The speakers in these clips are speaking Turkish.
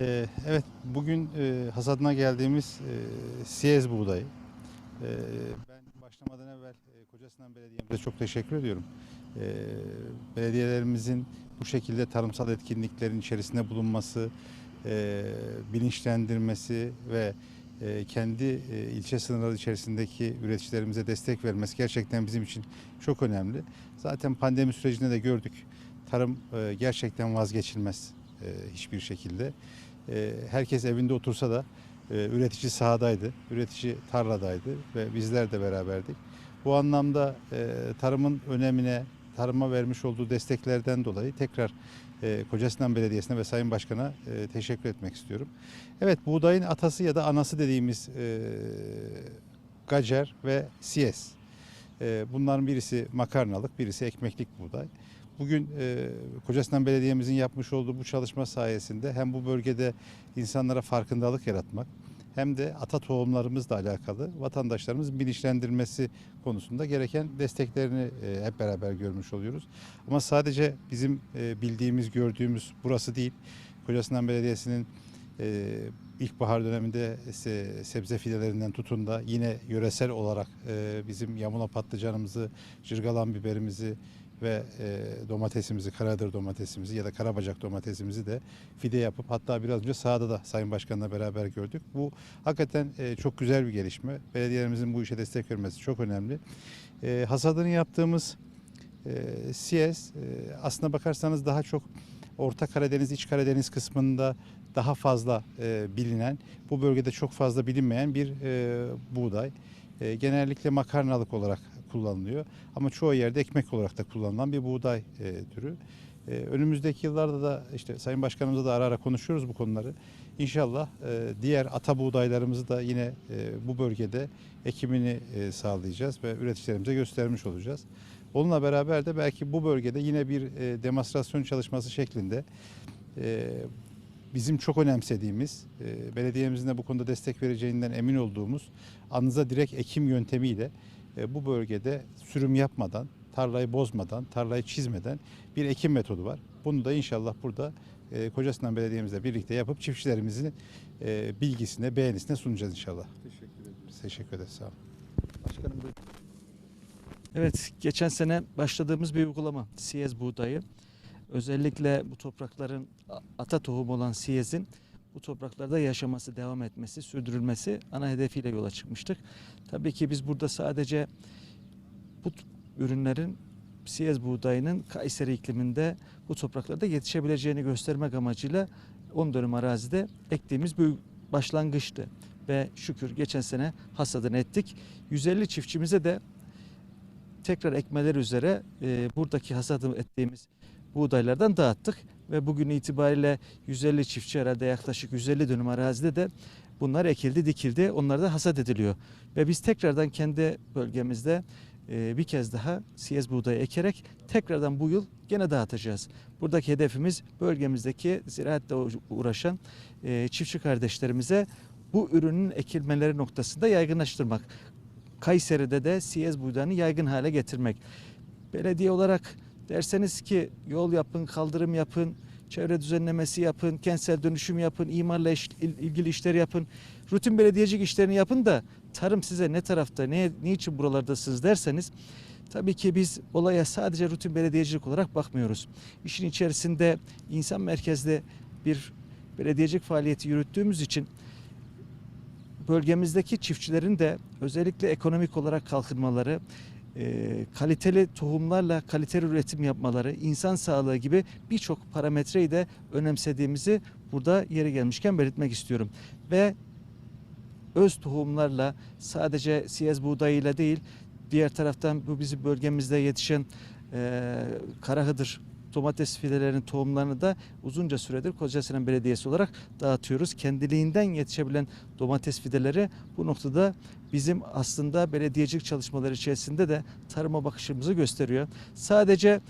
Ee, evet, bugün e, hasadına geldiğimiz e, Siyez buğdayı. Ee, ben başlamadan evvel e, Kocasinan Belediye'mize çok teşekkür ediyorum. Ee, belediyelerimizin bu şekilde tarımsal etkinliklerin içerisinde bulunması, e, bilinçlendirmesi ve e, kendi ilçe sınırları içerisindeki üreticilerimize destek vermesi gerçekten bizim için çok önemli. Zaten pandemi sürecinde de gördük. Tarım gerçekten vazgeçilmez hiçbir şekilde. E, herkes evinde otursa da e, üretici sahadaydı, üretici tarladaydı ve bizler de beraberdik. Bu anlamda e, tarımın önemine, tarıma vermiş olduğu desteklerden dolayı tekrar e, Kocasinan Belediyesi'ne ve Sayın Başkan'a teşekkür etmek istiyorum. Evet, buğdayın atası ya da anası dediğimiz gacer ve siyes. Bunların birisi makarnalık, birisi ekmeklik buğday. Bugün e, Kocasinan Belediye'mizin yapmış olduğu bu çalışma sayesinde hem bu bölgede insanlara farkındalık yaratmak hem de ata tohumlarımızla alakalı vatandaşlarımızın bilinçlendirmesi konusunda gereken desteklerini e, hep beraber görmüş oluyoruz. Ama sadece bizim e, bildiğimiz, gördüğümüz burası değil. Kocasinan Belediyesi'nin e, ilkbahar döneminde se- sebze fidelerinden tutun da yine yöresel olarak e, bizim yamula patlıcanımızı, cırgalan biberimizi ve e, domatesimizi, karadır domatesimizi ya da karabacak domatesimizi de fide yapıp hatta biraz önce sahada da Sayın Başkan'la beraber gördük. Bu hakikaten e, çok güzel bir gelişme. Belediyelerimizin bu işe destek vermesi çok önemli. E, hasadını yaptığımız e, Siyes e, aslına bakarsanız daha çok Orta Karadeniz, İç Karadeniz kısmında daha fazla e, bilinen, bu bölgede çok fazla bilinmeyen bir e, buğday. E, genellikle makarnalık olarak kullanılıyor ama çoğu yerde ekmek olarak da kullanılan bir buğday e, türü. E, önümüzdeki yıllarda da işte Sayın Başkanımızla da ara ara konuşuyoruz bu konuları. İnşallah e, diğer ata buğdaylarımızı da yine e, bu bölgede ekimini e, sağlayacağız ve üreticilerimize göstermiş olacağız. Onunla beraber de belki bu bölgede yine bir e, demonstrasyon çalışması şeklinde e, bizim çok önemsediğimiz, e, belediyemizin de bu konuda destek vereceğinden emin olduğumuz anıza direkt ekim yöntemiyle bu bölgede sürüm yapmadan, tarlayı bozmadan, tarlayı çizmeden bir ekim metodu var. Bunu da inşallah burada e, Kocasinan Belediye'mizle birlikte yapıp çiftçilerimizin e, bilgisine, beğenisine sunacağız inşallah. Teşekkür ederim. Teşekkür ederiz. Sağ olun. Başkanım buyurun. Evet, geçen sene başladığımız bir uygulama siyez buğdayı. Özellikle bu toprakların ata tohum olan siyezin bu topraklarda yaşaması, devam etmesi, sürdürülmesi ana hedefiyle yola çıkmıştık. Tabii ki biz burada sadece bu ürünlerin siyez buğdayının Kayseri ikliminde bu topraklarda yetişebileceğini göstermek amacıyla 10 dönüm arazide ektiğimiz bir başlangıçtı. Ve şükür geçen sene hasadını ettik. 150 çiftçimize de tekrar ekmeler üzere e, buradaki hasadı ettiğimiz buğdaylardan dağıttık ve bugün itibariyle 150 çiftçi herhalde yaklaşık 150 dönüm arazide de bunlar ekildi, dikildi. Onlar da hasat ediliyor. Ve biz tekrardan kendi bölgemizde e, bir kez daha siyez buğdayı ekerek tekrardan bu yıl gene dağıtacağız. Buradaki hedefimiz bölgemizdeki ziraatle uğraşan e, çiftçi kardeşlerimize bu ürünün ekilmeleri noktasında yaygınlaştırmak. Kayseri'de de siyez buğdayını yaygın hale getirmek. Belediye olarak derseniz ki yol yapın, kaldırım yapın, çevre düzenlemesi yapın, kentsel dönüşüm yapın, imarla iş- il- ilgili işler yapın. Rutin belediyecilik işlerini yapın da tarım size ne tarafta, ne niçin buralardasınız derseniz tabii ki biz olaya sadece rutin belediyecilik olarak bakmıyoruz. İşin içerisinde insan merkezli bir belediyecilik faaliyeti yürüttüğümüz için bölgemizdeki çiftçilerin de özellikle ekonomik olarak kalkınmaları, kaliteli tohumlarla kaliteli üretim yapmaları, insan sağlığı gibi birçok parametreyi de önemsediğimizi burada yeri gelmişken belirtmek istiyorum. Ve öz tohumlarla sadece siyez buğdayıyla değil, diğer taraftan bu bizim bölgemizde yetişen e, karahıdır domates fidelerinin tohumlarını da uzunca süredir Kocasinan Belediyesi olarak dağıtıyoruz. Kendiliğinden yetişebilen domates fideleri bu noktada bizim aslında belediyecilik çalışmaları içerisinde de tarıma bakışımızı gösteriyor. Sadece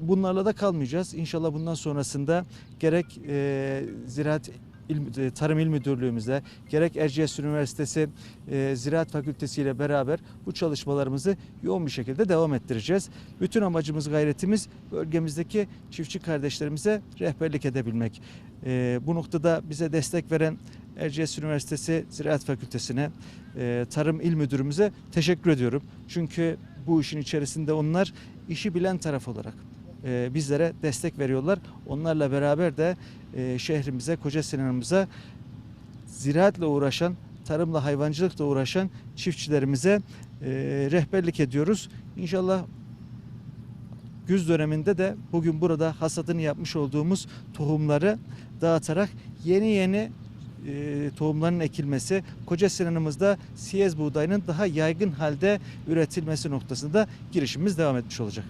bunlarla da kalmayacağız. İnşallah bundan sonrasında gerek e, ziraat İl- e, Tarım İl Müdürlüğümüzle gerek Erciyes Üniversitesi e, Ziraat Fakültesi ile beraber bu çalışmalarımızı yoğun bir şekilde devam ettireceğiz. Bütün amacımız gayretimiz bölgemizdeki çiftçi kardeşlerimize rehberlik edebilmek. E, bu noktada bize destek veren Erciyes Üniversitesi Ziraat Fakültesine, e, Tarım İl Müdürümüze teşekkür ediyorum. Çünkü bu işin içerisinde onlar işi bilen taraf olarak e, bizlere destek veriyorlar. Onlarla beraber de e, şehrimize, Koca Sinan'ımıza ziraatle uğraşan, tarımla hayvancılıkla uğraşan çiftçilerimize e, rehberlik ediyoruz. İnşallah güz döneminde de bugün burada hasadını yapmış olduğumuz tohumları dağıtarak yeni yeni e, tohumların ekilmesi, Koca Sinan'ımızda siyez buğdayının daha yaygın halde üretilmesi noktasında girişimimiz devam etmiş olacak.